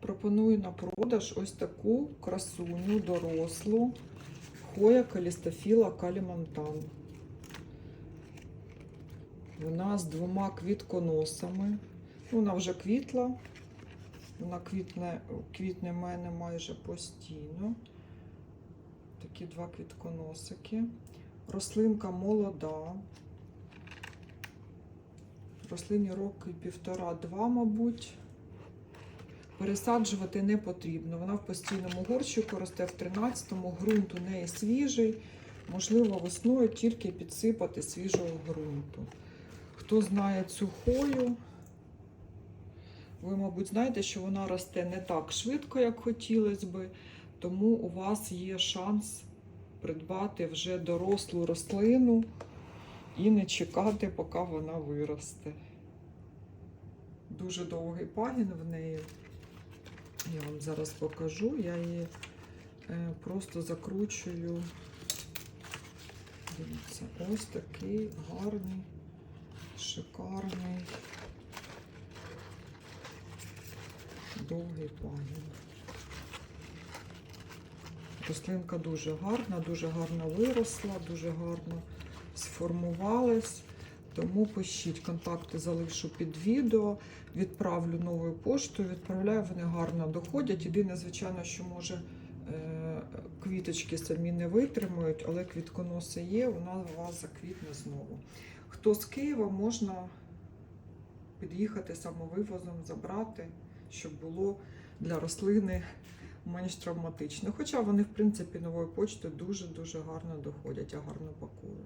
Пропоную на продаж ось таку красуню дорослу Хоя Калістофіла Калімантан. Вона з двома квітконосами. Ну, Вона вже квітла. Вона квітне, квітне мене майже постійно. Такі два квітконосики. Рослинка молода. Рослині роки півтора-два, мабуть. Пересаджувати не потрібно. Вона в постійному горщику росте в 13-му, ґрунт у неї свіжий. Можливо, весною тільки підсипати свіжого ґрунту. Хто знає цю хою, ви, мабуть, знаєте, що вона росте не так швидко, як хотілося би, тому у вас є шанс придбати вже дорослу рослину і не чекати, поки вона виросте. Дуже довгий пагін в неї. Я вам зараз покажу. Я її е, просто закручую. Дивіться, ось такий гарний, шикарний, довгий пагін. Рослинка дуже гарна, дуже гарно виросла, дуже гарно сформувалась. Тому пишіть, контакти залишу під відео, відправлю новою поштою, відправляю, вони гарно доходять. Єдине, звичайно, що може е, квіточки самі не витримують, але квітконоси є, вона вас заквітне знову. Хто з Києва можна під'їхати самовивозом, забрати, щоб було для рослини менш травматично. Хоча вони, в принципі, новою почтою дуже-дуже гарно доходять, я гарно пакую.